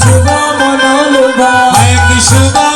শুভ মনোলুভা? হায় কি শোভা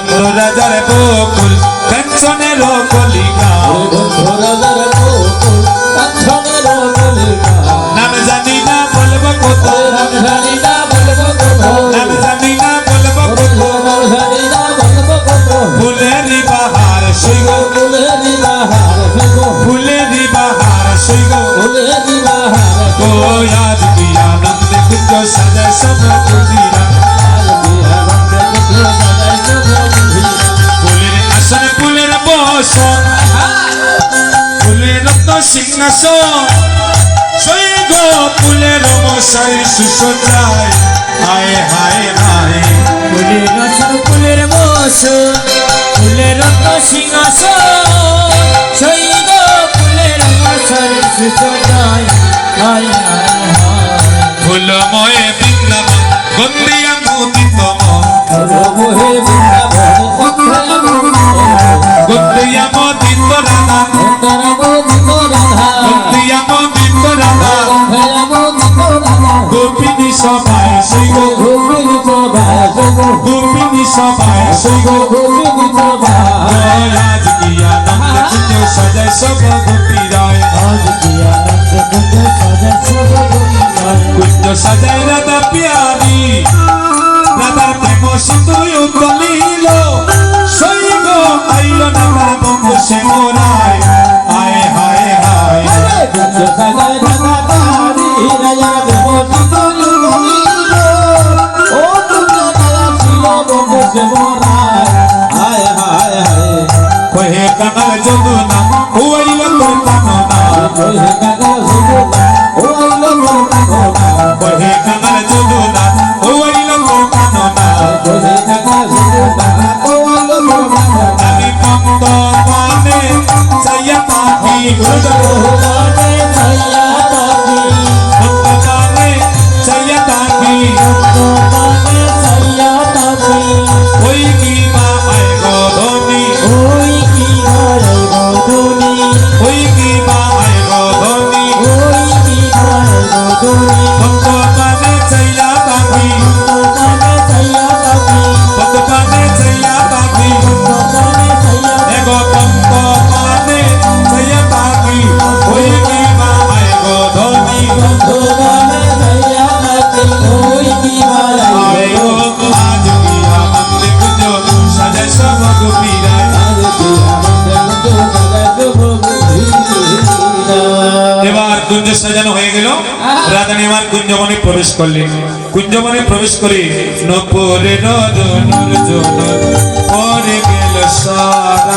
বন্ধু রাজার বকুল কাঞ্চনের কলিকা বন্ধু রাজার বকুল কাঞ্চনের মলিকা নাম জানি না বলব কত ওরে জানি না বলব কত নাম জানি না বলব কত রাম জানি না বলব কত ফুলেরি বাহার সইগ ফুলে দিবাহার ফেগো ফুলেরি বাহার সইগ ফুলে দিবাহার ও আজ কি আনন্দ কুঞ্জ সাজায় সব কুটিরা বসন ফুলের রত্ন সিংহাসন। সৈগ ফুলের মশাই সুসজ্জায়। হায় হায় হায়। ফুলের ফুলের বসন ফুলের রত্ন সিংহাসন। শৈব ফুলের আসন সুচনায় হায় হায় হায়। ফুলময় বৃন্দাবন গন্ধিয়া মোদিতম মোহে বৃন্দাবন গন্ধিয়া মোদিত রাধা। মোদিত রাধা গন্ধিয়া মোদিত রাধা। গোপিনী সবাই সৈগ গোবিন্দ সভায় জগ গোপিনী সবাই গোবিন্দ কুঞ্জ সাজায় সব কুঞ্জ সব কুঞ্জ সাজায় রাধা পিয়ারি। কহে কানাল যদুনা হুয়াইল তোর কাননা ওহে কাকা সুবুনা ও আইলো মোর কাকা কহে কানাল যদুনা হুয়াইল তোর কাননা ওহে কাকা সুবুনা ও আইলো মোর আমি পন্ত পানে চাইয়া তাকি ওহে কুঞ্জ সাজানো হয়ে গেল। রাধানি আমার কুঞ্জবনে প্রবেশ করলেন। কুঞ্জবনে প্রবেশ করে নপরে নদনুর জন পরে গেল সারা